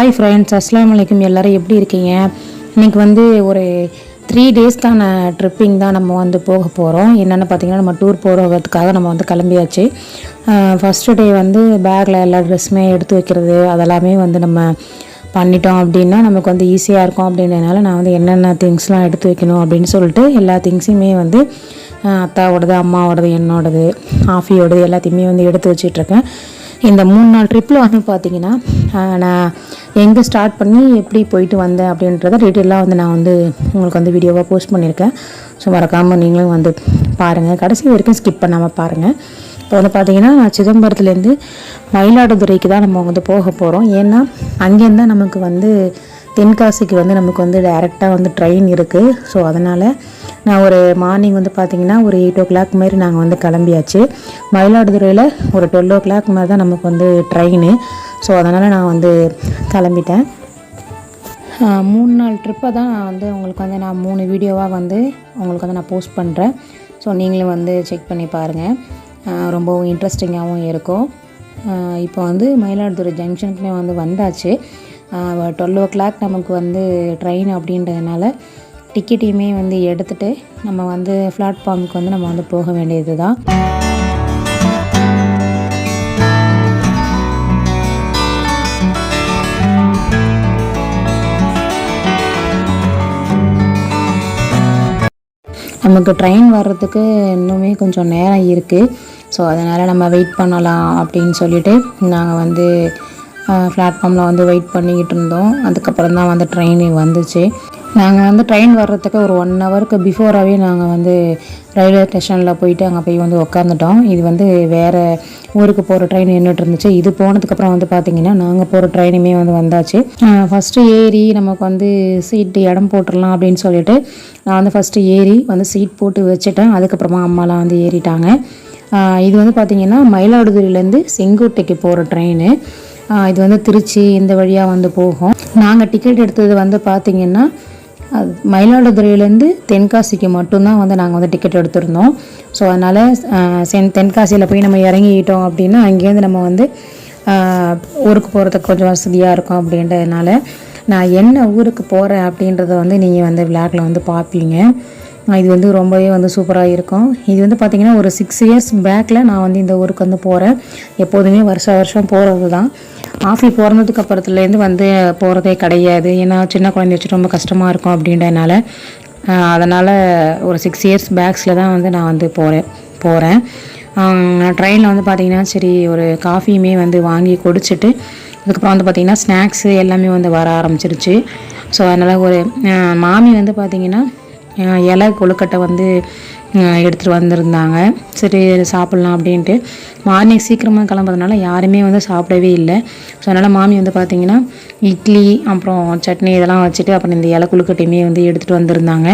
Hi friends அஸ்லாம் வலைக்கம் எல்லோரும் எப்படி இருக்கீங்க? இன்றைக்கி வந்து ஒரு த்ரீ டேஸ்க்கான ட்ரிப்பிங் தான் நம்ம வந்து போக போகிறோம் என்னென்னு பார்த்தீங்கன்னா நம்ம டூர் போகிறதுக்காக நம்ம வந்து கிளம்பியாச்சு. ஃபஸ்ட்டு டே வந்து பேக்கில் எல்லா ட்ரெஸ்ஸுமே எடுத்து வைக்கிறது அதெல்லாமே வந்து நம்ம பண்ணிட்டோம் அப்படின்னா நமக்கு வந்து ஈஸியாக இருக்கும் அப்படின்றதுனால நான் வந்து என்னென்ன திங்ஸ்லாம் எடுத்து வைக்கணும் அப்படின்னு சொல்லிட்டு எல்லா திங்ஸையுமே வந்து அத்தாவோடது அம்மாவோடது என்னோடது ஆஃபியோடது எல்லாத்தையுமே வந்து எடுத்து வச்சிட்ருக்கேன் இந்த மூணு நாள் ட்ரிப்பில் வந்து பார்த்திங்கன்னா நான் எங்கே ஸ்டார்ட் பண்ணி எப்படி போயிட்டு வந்தேன் அப்படின்றத டீட்டெயிலாக வந்து நான் வந்து உங்களுக்கு வந்து வீடியோவாக போஸ்ட் பண்ணியிருக்கேன். ஸோ மறக்காமல் நீங்களும் வந்து பாருங்கள் கடைசி வரைக்கும் ஸ்கிப் பண்ணாமல் பாருங்கள் இப்போ வந்து பார்த்தீங்கன்னா சிதம்பரத்துலேருந்து மயிலாடுதுறைக்கு தான் நம்ம வந்து போக போகிறோம் ஏன்னா அங்கேருந்து நமக்கு வந்து தென்காசிக்கு வந்து நமக்கு வந்து டைரெக்டாக வந்து ட்ரெயின் இருக்குது ஸோ அதனால் நான் ஒரு மார்னிங் வந்து பார்த்தீங்கன்னா ஒரு எயிட் ஓ கிளாக் மாதிரி நாங்கள் வந்து கிளம்பியாச்சு. மயிலாடுதுறையில் ஒரு டுவெல் ஓ கிளாக் மாதிரி தான் நமக்கு வந்து ட்ரெயின் ஸோ அதனால் நான் வந்து கிளம்பிட்டேன். மூணு நாள் ட்ரிப்பை தான் நான் வந்து உங்களுக்கு வந்து நான் மூணு வீடியோவாக வந்து உங்களுக்கு வந்து நான் போஸ்ட் பண்ணுறேன் ஸோ நீங்களும் வந்து செக் பண்ணி பாருங்கள் ரொம்பவும் இன்ட்ரெஸ்டிங்காகவும் இருக்கும். இப்போ வந்து மயிலாடுதுறை ஜங்ஷனுக்குமே வந்து வந்தாச்சு. டுவெல் ஓ கிளாக் நமக்கு வந்து ட்ரெயின் அப்படின்றதுனால டிக்கெட்டையுமே வந்து எடுத்துகிட்டு நம்ம வந்து பிளாட்ஃபார்முக்கு வந்து நம்ம வந்து போக வேண்டியது தான் நமக்கு ட்ரெயின் வர்றதுக்கு இன்னுமே கொஞ்சம் நேரம் இருக்குது ஸோ அதனால் நம்ம வெயிட் பண்ணலாம் அப்படின்னு சொல்லிட்டு நாங்கள் வந்து பிளாட்ஃபார்மில் வந்து வெயிட் பண்ணிக்கிட்டு இருந்தோம். அதுக்கப்புறம் தான் வந்து ட்ரெயின் வந்துச்சு. நாங்கள் வந்து ட்ரெயின் வர்றதுக்கு ஒரு ஒன் ஹவருக்கு பிஃபோராகவே நாங்கள் வந்து ரயில்வே ஸ்டேஷனில் போயிட்டு அங்கே போய் வந்து உக்காந்துட்டோம். இது வந்து வேறு ஊருக்கு போகிற ட்ரெயின் நின்றுட்டு இருந்துச்சு. இது போனதுக்கப்புறம் வந்து பார்த்திங்கன்னா நாங்கள் போகிற ட்ரெயினுமே வந்து வந்தாச்சு. ஃபஸ்ட்டு ஏறி நமக்கு வந்து சீட்டு இடம் போட்டுடலாம் அப்படின்னு சொல்லிட்டு நான் வந்து ஃபஸ்ட்டு ஏறி வந்து சீட் போட்டு வச்சுட்டேன். அதுக்கப்புறமா அம்மாலாம் வந்து ஏறிட்டாங்க. இது வந்து பார்த்திங்கன்னா மயிலாடுதுறையிலேருந்து செங்கோட்டைக்கு போகிற ட்ரெயின் இது வந்து திருச்சி இந்த வழியாக வந்து போகும். நாங்கள் டிக்கெட் எடுத்தது வந்து பார்த்திங்கன்னா அது மயிலாடுதுறையிலேருந்து தென்காசிக்கு மட்டும்தான் வந்து நாங்கள் வந்து டிக்கெட் எடுத்திருந்தோம். ஸோ அதனால் சென் தென்காசியில் போய் நம்ம இறங்கிக்கிட்டோம் அப்படின்னா அங்கேருந்து நம்ம வந்து ஊருக்கு போகிறதுக்கு கொஞ்சம் வசதியாக இருக்கும் அப்படின்றதுனால நான் என்ன ஊருக்கு போகிறேன் அப்படின்றத வந்து நீங்கள் வந்து விளாக்கில் வந்து பார்ப்பீங்க. இது வந்து ரொம்பவே வந்து சூப்பராக இருக்கும். இது வந்து பார்த்திங்கன்னா ஒரு சிக்ஸ் இயர்ஸ் பேக்கில் நான் வந்து இந்த ஊருக்கு வந்து போகிறேன் எப்போதுமே வருஷம் வருஷம் போகிறது தான் ஆஃபி பிறந்ததுக்கு அப்புறத்துலேருந்து வந்து போகிறதே கிடையாது. ஏன்னா சின்ன குழந்தைய வச்சு ரொம்ப கஷ்டமாக இருக்கும் அப்படின்றதுனால அதனால் ஒரு சிக்ஸ் இயர்ஸ் பேக்ஸில் தான் வந்து நான் வந்து போகிறேன் போகிறேன் ட்ரெயினில் வந்து பார்த்திங்கன்னா சரி ஒரு காஃபியுமே வந்து வாங்கி குடிச்சிட்டு அதுக்கப்புறம் வந்து பார்த்திங்கன்னா ஸ்நாக்ஸு எல்லாமே வந்து வர ஆரம்பிச்சிருச்சு. ஸோ அதனால் ஒரு மாமி வந்து பார்த்திங்கன்னா இலை கொழுக்கட்டை வந்து எடுத்துகிட்டு வந்திருந்தாங்க. சரி சாப்பிட்லாம் அப்படின்ட்டு. மார்னிங் சீக்கிரமாக கிளம்புறதுனால யாருமே வந்து சாப்பிடவே இல்லை. ஸோ அதனால் மாமி வந்து பார்த்திங்கன்னா இட்லி அப்புறம் சட்னி இதெல்லாம் வச்சுட்டு அப்புறம் இந்த இலை கொழுக்கட்டையுமே வந்து எடுத்துகிட்டு வந்திருந்தாங்க.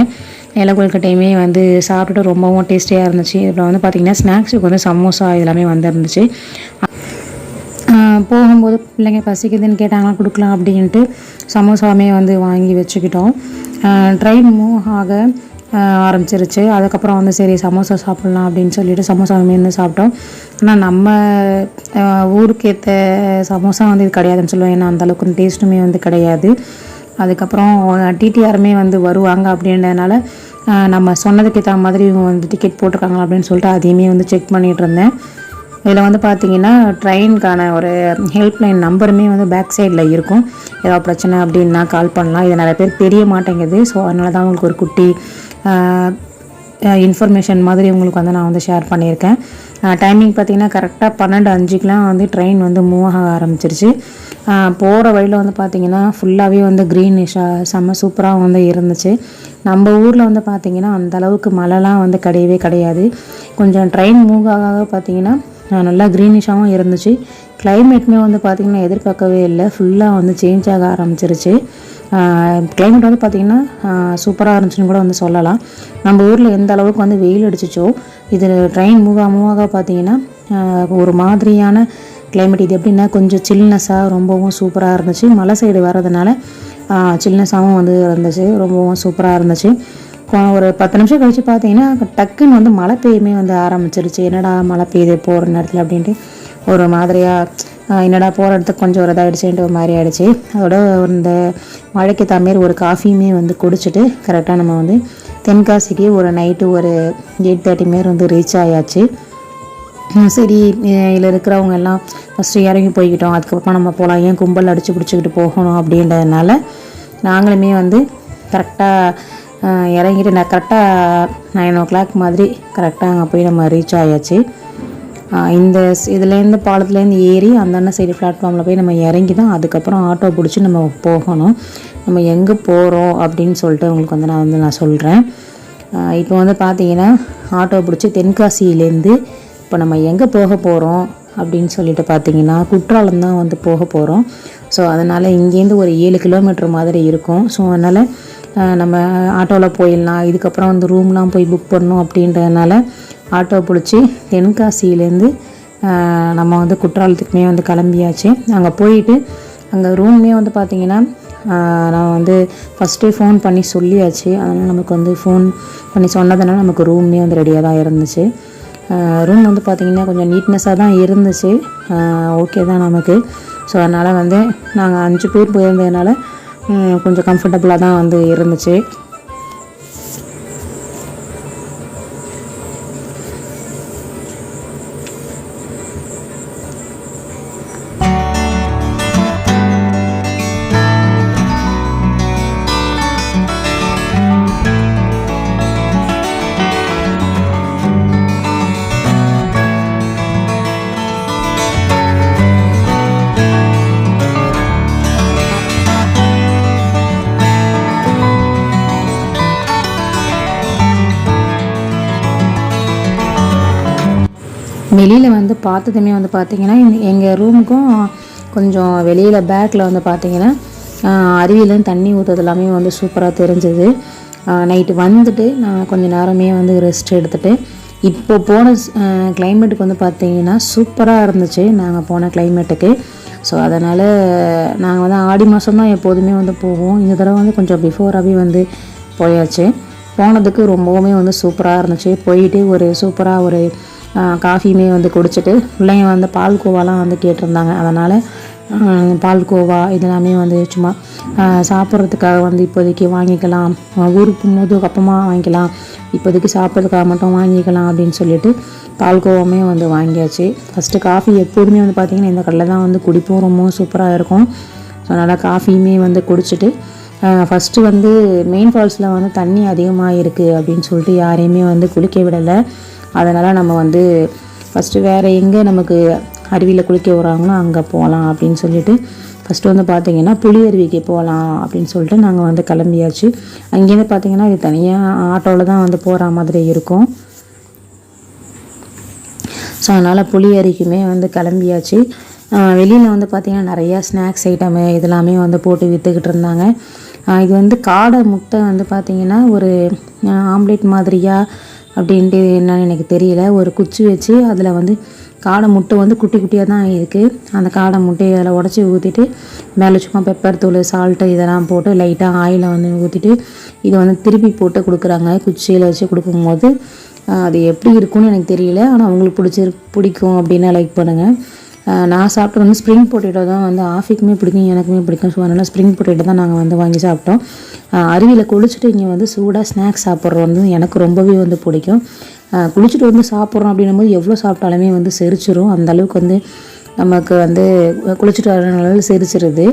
இலை கொழுக்கட்டையுமே வந்து சாப்பிட்டுட்டு ரொம்பவும் டேஸ்டியாக இருந்துச்சு. இதில் வந்து பார்த்திங்கன்னா ஸ்நாக்ஸுக்கு வந்து சமோசா இதெல்லாமே வந்துருந்துச்சு. போகும்போது பிள்ளைங்க பசிக்குதுன்னு கேட்டாங்கன்னா கொடுக்கலாம் அப்படின்ட்டு சமோசாவுமே வந்து வாங்கி வச்சுக்கிட்டோம். ட்ரெயின் மூவ் ஆக ஆரம்பிச்சிருச்சு. அதுக்கப்புறம் வந்து சரி சமோசா சாப்பிட்லாம் அப்படின்னு சொல்லிட்டு சமோசா மீன் சாப்பிட்டோம். ஆனால் நம்ம ஊருக்கேற்ற சமோசா வந்து இது கிடையாதுன்னு சொல்லுவோம். ஏன்னா அந்தளவுக்கு டேஸ்ட்டுமே வந்து கிடையாது. அதுக்கப்புறம் டிடிஆருமே வந்து வருவாங்க அப்படின்றதுனால நம்ம சொன்னதுக்கு ஏற்ற மாதிரி இவங்க வந்து டிக்கெட் போட்டிருக்காங்களா அப்படின்னு சொல்லிட்டு அதையுமே வந்து செக் பண்ணிகிட்டு இருந்தேன். இதில் வந்து பார்த்தீங்கன்னா ட்ரெயினுக்கான ஒரு ஹெல்ப்லைன் நம்பருமே வந்து பேக் சைடில் இருக்கும். ஏதாவது பிரச்சனை அப்படின்னா கால் பண்ணலாம். இது நிறைய பேர் தெரிய மாட்டேங்குது. ஸோ அதனால தான் உங்களுக்கு ஒரு குட்டி இன்ஃபர்மேஷன் மாதிரி உங்களுக்கு வந்து நான் வந்து ஷேர் பண்ணியிருக்கேன். டைமிங் பார்த்தீங்கன்னா கரெக்டாக பன்னெண்டு அஞ்சுக்கெலாம் வந்து ட்ரெயின் வந்து மூவ் ஆக ஆரம்பிச்சிருச்சு. போகிற வழியில் வந்து பார்த்திங்கன்னா ஃபுல்லாகவே வந்து க்ரீனிஷாக செம்ம சூப்பராக வந்து இருந்துச்சு. நம்ம ஊரில் வந்து பார்த்திங்கன்னா அந்த அளவுக்கு மழைலாம் வந்து கிடையவே கிடையாது. கொஞ்சம் ட்ரெயின் மூவ் ஆக பார்த்திங்கன்னா நல்லா க்ரீனிஷாகவும் இருந்துச்சு. கிளைமேட்டுமே வந்து பார்த்திங்கன்னா எதிர்பார்க்கவே இல்லை. ஃபுல்லாக வந்து சேஞ்ச் ஆக ஆரம்பிச்சிருச்சு. கிளைமேட் வந்து பார்த்திங்கன்னா சூப்பராக இருந்துச்சுன்னு கூட வந்து சொல்லலாம். நம்ம ஊரில் எந்த அளவுக்கு வந்து வெயில் அடிச்சிச்சோ இது ட்ரெயின் மூவ் மூவாக பார்த்திங்கன்னா பார்த்தீங்கன்னா ஒரு மாதிரியான கிளைமேட் இது எப்படின்னா கொஞ்சம் சில்னஸாக ரொம்பவும் சூப்பராக இருந்துச்சு. மலை சைடு வர்றதுனால சில்னஸாகவும் வந்து இருந்துச்சு. ரொம்பவும் சூப்பராக இருந்துச்சு. ஒரு பத்து நிமிஷம் கழித்து பார்த்தீங்கன்னா டக்குன்னு வந்து மழை பெய்யுமே வந்து ஆரம்பிச்சிருச்சு. என்னடா மழை பெய்யுது போகிற நேரத்தில் அப்படின்ட்டு ஒரு மாதிரியாக என்னடா போகிற இடத்துக்கு கொஞ்சம் ஒரு இதாகிடுச்சுன்ட்டு ஒரு மாதிரி ஆகிடுச்சு அதோட இந்த மழைக்கு தமேர் ஒரு காஃபியுமே வந்து குடிச்சிட்டு கரெக்டாக நம்ம வந்து தென்காசிக்கு ஒரு நைட்டு ஒரு எயிட் தேர்ட்டி மாரி வந்து ரீச் ஆயாச்சு. சரி இதில் இருக்கிறவங்க எல்லாம் ஃபஸ்ட்டு இறங்கி போய்கிட்டோம் அதுக்கப்புறமா நம்ம போகலாம் ஏன் கும்பல் அடித்து பிடிச்சிக்கிட்டு போகணும் அப்படின்றதுனால நாங்களுமே வந்து கரெக்டாக இறங்கிட்டு நான் கரெக்டாக நைன் ஓ கிளாக் மாதிரி கரெக்டாக அங்கே போய் நம்ம ரீச் ஆயாச்சு. இந்த இதுலேருந்து பாலத்துலேருந்து ஏறி அந்தாண்ட சைடு பிளாட்ஃபார்மில் போய் நம்ம இறங்கி தான் அதுக்கப்புறம் ஆட்டோ பிடிச்சி நம்ம போகணும். நம்ம எங்கே போகிறோம் அப்படின்னு சொல்லிட்டு உங்களுக்கு வந்து நான் வந்து நான் சொல்கிறேன் இப்போ வந்து பார்த்தீங்கன்னா ஆட்டோ பிடிச்சி தென்காசியிலேருந்து இப்போ நம்ம எங்கே போக போகிறோம் அப்படின்னு சொல்லிட்டு பார்த்தீங்கன்னா குற்றாலம் தான் வந்து போக போகிறோம் ஸோ அதனால் இங்கேருந்து ஒரு ஏழு கிலோமீட்டர் மாதிரி இருக்கும். ஸோ அதனால் நம்ம ஆட்டோவில் போயிடலாம். இதுக்கப்புறம் வந்து ரூம்லாம் போய் புக் பண்ணணும் அப்படின்றதுனால ஆட்டோ பிடிச்சி தென்காசியிலேருந்து நம்ம வந்து குற்றாலத்துக்குமே வந்து கிளம்பியாச்சு. அங்கே போயிட்டு அங்கே ரூம்லேயே வந்து பார்த்திங்கன்னா நான் வந்து ஃபஸ்ட்டே ஃபோன் பண்ணி சொல்லியாச்சு. அதனால் நமக்கு வந்து ஃபோன் பண்ணி சொன்னதுனால நமக்கு ரூம்மே வந்து ரெடியாக தான் இருந்துச்சு. ரூம் வந்து பார்த்திங்கன்னா கொஞ்சம் நீட்னஸாக தான் இருந்துச்சு. ஓகே தான் நமக்கு. ஸோ அதனால் வந்து நாங்கள் அஞ்சு பேர் போயிருந்ததுனால கொஞ்சம் கம்ஃபர்டபுளாக தான் வந்து இருந்துச்சு. வெளியில் வந்து பார்த்ததுமே வந்து பார்த்திங்கன்னா எங்கள் ரூமுக்கும் கொஞ்சம் வெளியில் பேக்கில் வந்து பார்த்திங்கன்னா அருவியிலேருந்து தண்ணி ஊற்றுறது எல்லாமே வந்து சூப்பராக தெரிஞ்சது. நைட்டு வந்துட்டு நான் கொஞ்சம் நேரமே வந்து ரெஸ்ட் எடுத்துட்டு இப்போ போன கிளைமேட்டுக்கு வந்து பார்த்திங்கன்னா சூப்பராக இருந்துச்சு நாங்கள் போன கிளைமேட்டுக்கு ஸோ அதனால் நாங்கள் வந்து ஆடி மாதம் தான் எப்போதுமே வந்து போவோம். இந்த தடவை வந்து கொஞ்சம் பிஃபோராகவே வந்து போயாச்சு. போனதுக்கு ரொம்பவுமே வந்து சூப்பராக இருந்துச்சு. போயிட்டு ஒரு சூப்பராக ஒரு காஃபியுமே வந்து குடிச்சிட்டு பிள்ளைங்க வந்து பால் கோவாலாம் வந்து கேட்டிருந்தாங்க. அதனால் பால்கோவா இதெல்லாமே வந்து சும்மா சாப்பிட்றதுக்காக வந்து இப்போதைக்கு வாங்கிக்கலாம். ஊருக்கு போகும்போது அப்புறமா வாங்கிக்கலாம். இப்போதைக்கு சாப்பிட்றதுக்காக மட்டும் வாங்கிக்கலாம் அப்படின்னு சொல்லிட்டு பால்கோவாமே வந்து வாங்கியாச்சு. ஃபஸ்ட்டு காஃபி எப்போதுமே வந்து பார்த்திங்கன்னா இந்த கடையில் தான் வந்து குடிப்போம். ரொம்ப சூப்பராக இருக்கும். ஸோ அதனால் காஃபியுமே வந்து குடிச்சிட்டு ஃபஸ்ட்டு வந்து மெயின் ஃபால்ஸில் வந்து தண்ணி அதிகமாக இருக்குது அப்படின்னு சொல்லிட்டு யாரையுமே வந்து குளிக்க விடலை. அதனால் நம்ம வந்து ஃபஸ்ட்டு வேறு எங்கே நமக்கு அருவியில் குளிக்க வராங்களோ அங்கே போகலாம் அப்படின்னு சொல்லிட்டு ஃபஸ்ட்டு வந்து பார்த்தீங்கன்னா புளி அருவிக்கு போகலாம் அப்படின்னு சொல்லிட்டு நாங்கள் வந்து கிளம்பியாச்சு. அங்கேருந்து பார்த்தீங்கன்னா இது தனியாக ஆட்டோவில் தான் வந்து போகிற மாதிரி இருக்கும். ஸோ அதனால் புளி அருக்குமே வந்து கிளம்பியாச்சு. வெளியில் வந்து பார்த்திங்கன்னா நிறையா ஸ்நாக்ஸ் ஐட்டமு இதெல்லாமே வந்து போட்டு விற்றுக்கிட்டு இருந்தாங்க. இது வந்து காடை முட்டை வந்து பார்த்திங்கன்னா ஒரு ஆம்லேட் மாதிரியா அப்படின்ட்டு என்னன்னு எனக்கு தெரியல. ஒரு குச்சி வச்சு அதில் வந்து காடை முட்டை வந்து குட்டி குட்டியாக தான் இருக்குது அந்த காடை முட்டையை அதில் உடச்சி ஊற்றிட்டு மேலே சும்மா பெப்பர் தூள் சால்ட்டு இதெல்லாம் போட்டு லைட்டாக ஆயிலை வந்து ஊற்றிட்டு இதை வந்து திருப்பி போட்டு கொடுக்குறாங்க. குச்சியில் வச்சு கொடுக்கும்போது அது எப்படி இருக்கும்னு எனக்கு தெரியல. ஆனால் அவங்களுக்கு பிடிச்சிரு பிடிக்கும் அப்படின்னா லைக் பண்ணுங்கள் நான் சாப்பிட்டு வந்து ஸ்ப்ரிங் பொட்டேட்டோ தான் வந்து ஆஃபிக்குமே பிடிக்கும் எனக்குமே பிடிக்கும். ஸோ அதனால் ஸ்ப்ரிங் பொட்டேட்டோ தான் நாங்கள் வந்து வாங்கி சாப்பிட்டோம். அருவியில் குளிச்சுட்டு இங்கே வந்து சூடாக ஸ்நாக்ஸ் சாப்பிட்றது வந்து எனக்கு ரொம்பவே வந்து பிடிக்கும். குளிச்சுட்டு வந்து சாப்பிட்றோம் அப்படின்னும் போது எவ்வளோ சாப்பிட்டாலுமே வந்து செரிச்சிரும். அந்தளவுக்கு வந்து நமக்கு வந்து குளிச்சுட்டு வரனால செரிச்சிருது.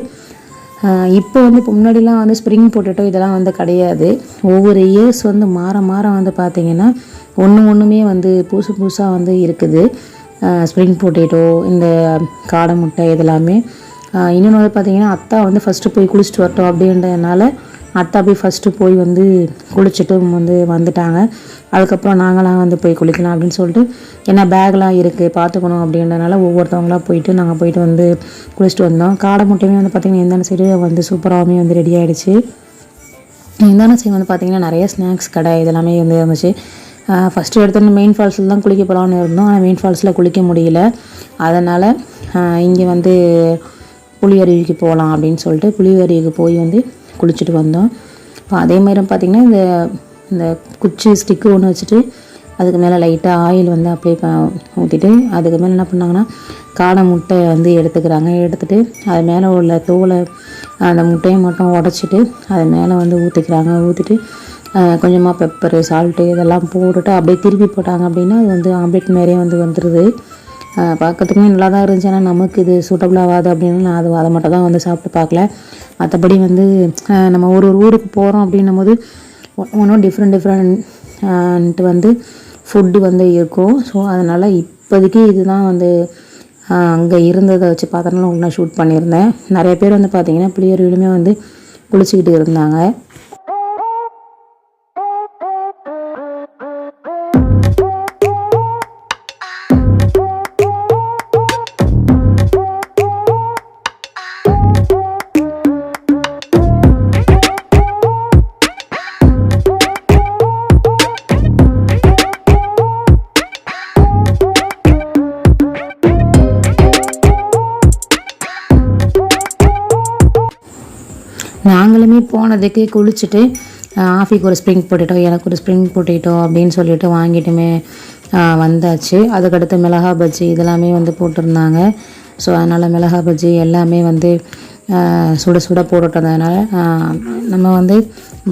இப்போ வந்து இப்போ முன்னாடிலாம் வந்து ஸ்ப்ரிங் பொட்டேட்டோ இதெல்லாம் வந்து கிடையாது. ஒவ்வொரு இயர்ஸ் வந்து மாற மாற வந்து பார்த்திங்கன்னா ஒன்று ஒன்றுமே வந்து புதுசு புதுசாக வந்து இருக்குது. ஸ்ப்ரிங் பொட்டேட்டோ இந்த காடை முட்டை இதெல்லாமே. இன்னொன்று வந்து பார்த்திங்கன்னா அத்தா வந்து ஃபஸ்ட்டு போய் குளிச்சுட்டு வரட்டும் அப்படின்றதுனால அத்தா போய் ஃபஸ்ட்டு போய் வந்து குளிச்சுட்டு வந்து வந்துட்டாங்க. அதுக்கப்புறம் நாங்களாம் வந்து போய் குளிக்கலாம் அப்படின்னு சொல்லிட்டு ஏன்னா பேக்லாம் இருக்குது பார்த்துக்கணும் அப்படின்றனால ஒவ்வொருத்தவங்களாம் போயிட்டு நாங்கள் போயிட்டு வந்து குளிச்சுட்டு வந்தோம். காடை முட்டையுமே வந்து பார்த்திங்கன்னா எந்தெந்த சைடு வந்து சூப்பராகவுமே வந்து ரெடி ஆகிடுச்சு இந்தான சைடு வந்து பார்த்திங்கன்னா நிறைய ஸ்நாக்ஸ் கடை இதெல்லாமே வந்து இருந்துச்சு. ஃபஸ்ட்டு எடுத்தோன்னே மெயின் ஃபால்ஸில் தான் குளிக்க போகலான்னு இருந்தோம். ஆனால் மெயின் ஃபால்ஸில் குளிக்க முடியல. அதனால் இங்கே வந்து புளியருவிக்கு போகலாம் அப்படின்னு சொல்லிட்டு புளியருவிக்கு போய் வந்து குளிச்சுட்டு வந்தோம். இப்போ அதே மாதிரி பார்த்திங்கன்னா இந்த இந்த குச்சி ஸ்டிக்கு ஒன்று வச்சுட்டு அதுக்கு மேலே லைட்டாக ஆயில் வந்து அப்ளை ப ஊற்றிட்டு அதுக்கு மேலே என்ன பண்ணாங்கன்னா காடை முட்டை வந்து எடுத்துக்கிறாங்க. எடுத்துகிட்டு அது மேலே உள்ள தோலை அந்த முட்டையை மட்டும் உடச்சிட்டு அது மேலே வந்து ஊற்றிக்கிறாங்க ஊற்றிட்டு கொஞ்சமாக பெப்பரு சால்ட்டு இதெல்லாம் போட்டுட்டு அப்படியே திருப்பி போட்டாங்க அப்படின்னா அது வந்து ஆம்லேட் மாரியே வந்து வந்துடுது பார்க்கறதுக்குமே நல்லா தான் இருந்துச்சு. ஆனால் நமக்கு இது சூட்டபிள் ஆகாது அப்படின்னு நான் அது அதை மட்டும் தான் வந்து சாப்பிட்டு பார்க்கல. மற்றபடி வந்து நம்ம ஒரு ஒரு ஊருக்கு போகிறோம் அப்படின்னும் போது ஒன்றும் டிஃப்ரெண்ட் டிஃப்ரெண்ட் வந்து ஃபுட்டு வந்து இருக்கும். ஸோ அதனால் இப்போதைக்கு இதுதான் வந்து அங்கே இருந்ததை வச்சு பார்த்தனால ஒன்றா ஷூட் பண்ணியிருந்தேன். நிறைய பேர் வந்து பார்த்திங்கன்னா பிள்ளையர்களுமே வந்து குளிச்சுக்கிட்டு இருந்தாங்க. எல்லாருமே போனதுக்கு குளிச்சுட்டு ஆஃபிக்கு ஒரு ஸ்ப்ரிங் பொட்டேட்டோ எனக்கு ஒரு ஸ்ப்ரிங் பொட்டேட்டோ அப்படின்னு சொல்லிட்டு வாங்கிட்டுமே வந்தாச்சு. அதுக்கடுத்து மிளகா பஜ்ஜி இதெல்லாமே வந்து போட்டிருந்தாங்க. ஸோ அதனால் மிளகா பஜ்ஜி எல்லாமே வந்து சுட சுட போட்டுட்டதுனால நம்ம வந்து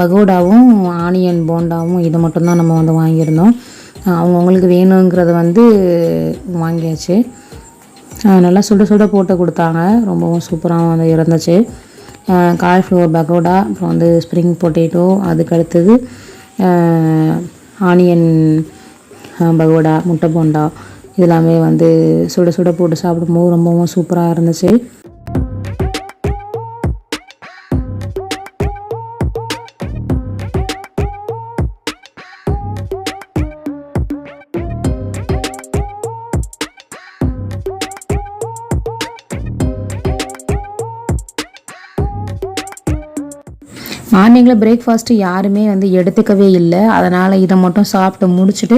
பகோடாவும் ஆனியன் போண்டாவும் இது மட்டும்தான் நம்ம வந்து வாங்கியிருந்தோம். அவங்கவுங்களுக்கு வேணுங்கிறது வந்து வாங்கியாச்சு. நல்லா சுட சுட போட்டு கொடுத்தாங்க. ரொம்பவும் சூப்பராக வந்து இருந்துச்சு. காலிஃப்ளவர் பகோடா அப்புறம் வந்து ஸ்ப்ரிங் பொட்டேட்டோ அதுக்கு அடுத்தது ஆனியன் பகோடா முட்டை போண்டா இதெல்லாமே வந்து சுட சுட போட்டு சாப்பிடும்போது ரொம்பவும் சூப்பராக இருந்துச்சு. மார்னிங்கில் பிரேக்ஃபாஸ்ட்டு யாருமே வந்து எடுத்துக்கவே இல்லை. அதனால் இதை மட்டும் சாப்பிட்டு முடிச்சுட்டு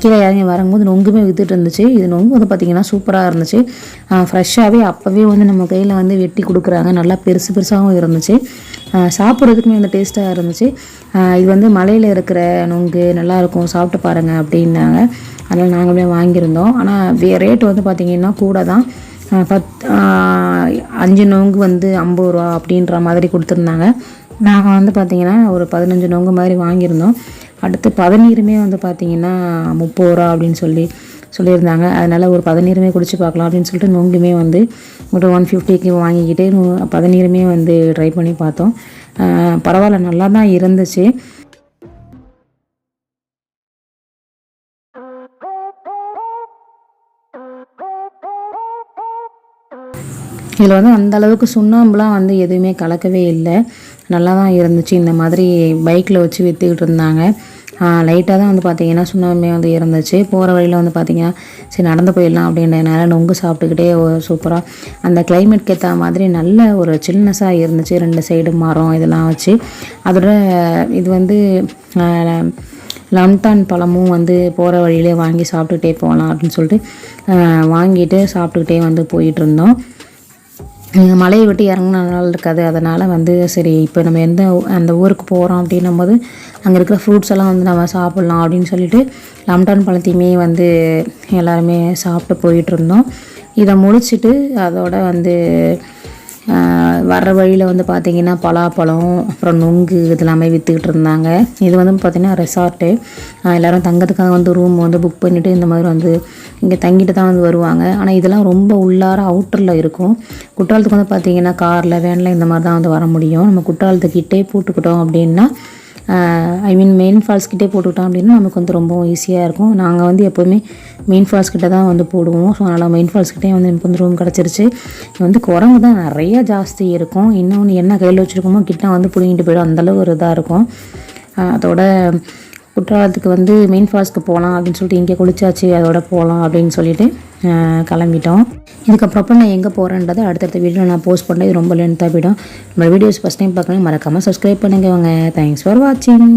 கீழே இறங்கி வரும்போது நொங்குமே வித்துட்டு இருந்துச்சு. இது நொங்கு வந்து பார்த்திங்கன்னா சூப்பராக இருந்துச்சு ஃப்ரெஷ்ஷாகவே அப்போவே வந்து நம்ம கையில் வந்து வெட்டி கொடுக்குறாங்க. நல்லா பெருசு பெருசாகவும் இருந்துச்சு. சாப்பிட்றதுக்குமே வந்து டேஸ்ட்டாக இருந்துச்சு. இது வந்து மலையில் இருக்கிற நொங்கு நல்லாயிருக்கும் சாப்பிட்டு பாருங்கள் அப்படின்னாங்க. அதனால் நாங்களுமே வாங்கியிருந்தோம். ஆனால் வே ரேட் வந்து பார்த்திங்கன்னா கூட தான். பத் அஞ்சு நொங்கு வந்து ஐம்பது ரூபா அப்படின்ற மாதிரி கொடுத்துருந்தாங்க. நாங்கள் வந்து பார்த்திங்கன்னா ஒரு பதினஞ்சு நொங்கு மாதிரி வாங்கியிருந்தோம். அடுத்து பதநீருமே வந்து பார்த்திங்கன்னா முப்பது ரூபா அப்படின்னு சொல்லி சொல்லியிருந்தாங்க. அதனால் ஒரு பதநீருமே குடிச்சு பார்க்கலாம் அப்படின்னு சொல்லிட்டு நொங்குமே வந்து ஒரு ஒன் ஃபிஃப்டிக்கு வாங்கிக்கிட்டு பதநீருமே வந்து ட்ரை பண்ணி பார்த்தோம். பரவாயில்ல நல்லா தான் இருந்துச்சு. இதில் வந்து அந்த அளவுக்கு சுண்ணாம்புலாம் வந்து எதுவுமே கலக்கவே இல்லை. நல்லா தான் இருந்துச்சு. இந்த மாதிரி பைக்கில் வச்சு விற்றுக்கிட்டு இருந்தாங்க. லைட்டாக தான் வந்து பார்த்திங்கன்னா சுண்ணாமே வந்து இருந்துச்சு. போகிற வழியில் வந்து பார்த்தீங்கன்னா சரி நடந்து போயிடலாம் அப்படின்றதுனால நொங்கு சாப்பிட்டுக்கிட்டே சூப்பராக அந்த கிளைமேட்க்கு ஏற்ற மாதிரி நல்ல ஒரு சில்னஸாக இருந்துச்சு. ரெண்டு சைடு மரம் இதெல்லாம் வச்சு. அதோட இது வந்து லம்டான் பழமும் வந்து போகிற வழியிலே வாங்கி சாப்பிட்டுக்கிட்டே போகலாம் அப்படின்னு சொல்லிட்டு வாங்கிட்டு சாப்பிட்டுக்கிட்டே வந்து போயிட்டு இருந்தோம். மலையை விட்டு இறங்கின நாள் இருக்காது. அதனால் வந்து சரி இப்போ நம்ம எந்த அந்த ஊருக்கு போகிறோம் அப்படின்னும் போது அங்கே இருக்கிற ஃப்ரூட்ஸ் எல்லாம் வந்து நம்ம சாப்பிட்லாம் அப்படின்னு சொல்லிட்டு லம்டான் பழத்தையுமே வந்து எல்லாருமே சாப்பிட்டு போயிட்டுருந்தோம் இதை முடிச்சுட்டு அதோட வந்து வர்ற வழியில் வந்து பார்த்திங்கன்னா பலாப்பழம் அப்புறம் நொங்கு இதெல்லாமே விற்றுக்கிட்டு இருந்தாங்க. இது வந்து பார்த்திங்கன்னா ரெசார்ட்டு எல்லோரும் தங்கத்துக்காக வந்து ரூம் வந்து புக் பண்ணிவிட்டு இந்த மாதிரி வந்து இங்கே தங்கிட்டு தான் வந்து வருவாங்க. ஆனால் இதெல்லாம் ரொம்ப உள்ளார அவுட்டரில் இருக்கும். குற்றாலத்துக்கு வந்து பார்த்திங்கன்னா காரில் வேனில் இந்த மாதிரி தான் வந்து வர முடியும். நம்ம குற்றாலத்துக்கிட்டே போட்டுக்கிட்டோம் அப்படின்னா ஐ மீன் மெயின் ஃபால்ஸ் கிட்டே போட்டுக்கிட்டோம் அப்படின்னா நமக்கு வந்து ரொம்ப ஈஸியாக இருக்கும். நாங்கள் வந்து எப்போவுமே மெயின் ஃபால்ஸ் கிட்ட தான் வந்து போடுவோம். ஸோ அதனால் மெயின் ஃபால்ஸ் கிட்டே வந்து எனக்கு வந்து ரூம் கிடச்சிருச்சு. வந்து குரங்கு தான் நிறைய ஜாஸ்தி இருக்கும். இன்னொன்று என்ன கையில் வச்சுருக்கோமோ கிட்ட வந்து பிடிங்கிட்டு போயிடும். அந்தளவு ஒரு இதாக இருக்கும். அதோட குற்றாலத்துக்கு வந்து மெயின் ஃபால்ஸ்க்கு போகலாம் அப்படின்னு சொல்லிட்டு இங்கே குளிச்சாச்சு அதோட போகலாம் அப்படின்னு சொல்லிட்டு கிளம்பிட்டோம். இதுக்கப்புறம் நான் எங்கே போகிறேன்றதை அடுத்தடுத்த வீடியோ நான் போஸ்ட் பண்ணேன் இது ரொம்ப லென்த்தாக போயிடும். நம்ம வீடியோஸ் ஃபஸ்ட் டைம் பார்க்கணும் மறக்காமல் சப்ஸ்கிரைப் பண்ணுங்க. வாங்க. தேங்க்ஸ் ஃபார் வாட்சிங்